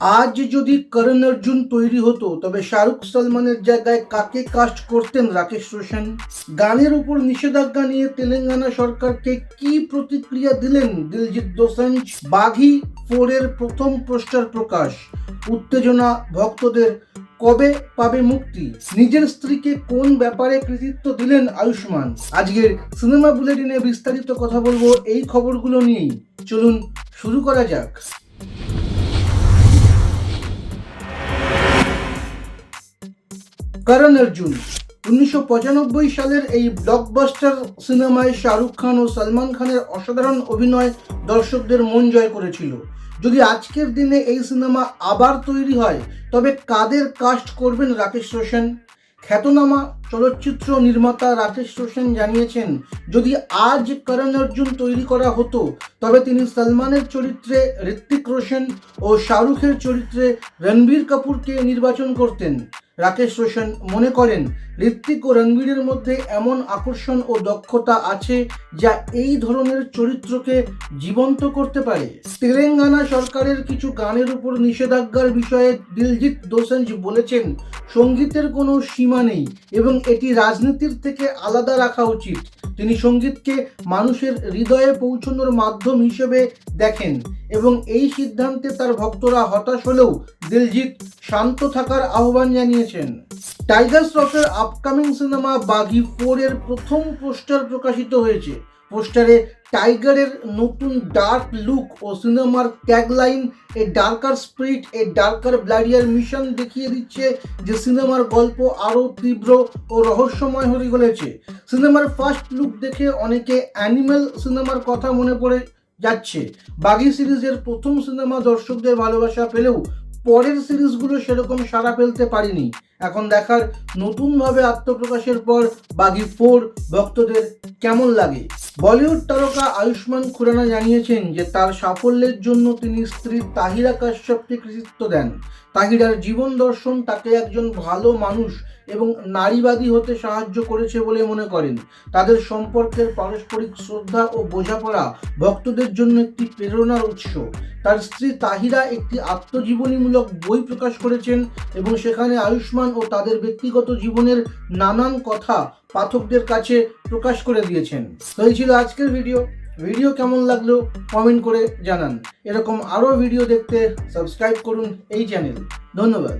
আজ যদি করণ অর্জুন তৈরি হতো, তবে শাহরুখ সালমানের জায়গায় কাকে কাস্ট করতেন রাকেশ রোশন? গানের উপর নিষেধাজ্ঞা নিয়ে তেলেঙ্গানা সরকারকে কি প্রতিক্রিয়া দিলেন দিলজিৎ দোসাঞ্জ? বাঘি ফোরের প্রথম পোস্টার প্রকাশ। উত্তেজনা ভক্তদের কবে পাবে মুক্তি? নিজের স্ত্রীকে কোন ব্যাপারে কৃতিত্ব দিলেন আয়ুষ্মান? আজকের সিনেমা বুলেটিনে বিস্তারিত কথা বলব এই খবরগুলো নিয়েই। চলুন শুরু করা যাক। করণ অর্জুন উনিশশো পঁচানব্বই সালের এই ব্লকবাস্টার সিনেমায় শাহরুখ খান ও সলমান খানের অসাধারণ অভিনয় দর্শকদের মন জয় করেছিল। যদি আজকের দিনে এই সিনেমা আবার তৈরি হয়, তবে কাদের কাস্ট করবেন রাকেশ রোশন? খ্যাতনামা চলচ্চিত্র নির্মাতা রাকেশ রোশন জানিয়েছেন, যদি আজ করণ অর্জুন তৈরি করা হতো, তবে তিনি সলমানের চরিত্রে ঋত্বিক রোশন ও শাহরুখের চরিত্রে রণবীর কাপুরকে নির্বাচন করতেন। রাকেশ রোশন মনে করেন, ঋত্বিক ও রণবীরের মধ্যে এমন আকর্ষণ ও দক্ষতা আছে যা এই ধরনের চরিত্রকে জীবন্ত করতে পারে। তেলেঙ্গানা সরকারের কিছু গানের উপর নিষেধাজ্ঞার বিষয়ে দিলজিৎ দোসেঞ্জ বলেছেন, সঙ্গীতের কোনো সীমা নেই এবং এটি রাজনীতির থেকে আলাদা রাখা উচিত। তিনি সঙ্গীতকে মানুষের হৃদয়ে পৌঁছানোর মাধ্যম হিসেবে দেখেন এবং এই সিদ্ধান্তে তার ভক্তরা হতাশ হলেও দিলজিৎ শান্ত থাকার আহ্বান জানিয়েছেন। টাইগার শ্রফের আপকামিং সিনেমা বাঘি ফোর এর প্রথম পোস্টার প্রকাশিত হয়েছে। পোস্টারে টাইগারের নতুন ডার্ক লুক ও সিনেমার tagline a darker spirit, a darker bloodier mission দেখিয়ে দিচ্ছে যে সিনেমার গল্প আরও তীব্র ও রহস্যময় হয়ে চলেছে সিনেমার ফার্স্ট লুক দেখে অনেকে অ্যানিমেল সিনেমার কথা মনে পড়ে যাচ্ছে। বাগি সিরিজের প্রথম সিনেমা দর্শকদের ভালোবাসা পেলেও পরের সিরিজগুলো সেরকম সাড়া ফেলতে পারেনি। এখন দেখার নতুনভাবে আত্মপ্রকাশের পর বাগি ফোর ভক্তদের কেমন লাগে? বলিউড তারকা আয়ুষ্মান খুরানা জানিয়েছেন যে তার সাফল্যের জন্য তিনি স্ত্রী তাহিরা কাশ্যপকে কৃতিত্ব দেন। তাহিরার জীবন দর্শন তাকে একজন ভালো মানুষ এবং নারীবাদী হতে সাহায্য করেছে বলে মনে করেন। তাদের সম্পর্কের পারস্পরিক শ্রদ্ধা ও বোঝাপড়া ভক্তদের জন্য একটি প্রেরণার উৎস। তার স্ত্রী তাহিরা একটি আত্মজীবনীমূলক বই প্রকাশ করেছেন এবং সেখানে আয়ুষ্মান ও তাদের ব্যক্তিগত জীবনের নানান কথা পাঠকদের কাছে প্রকাশ করে দিয়েছেন। তো এই ছিল আজকের ভিডিও ভিডিও কেমন লাগল কমেন্ট করে জানান। এরকম আরও ভিডিও দেখতে সাবস্ক্রাইব করুন এই চ্যানেল ধন্যবাদ।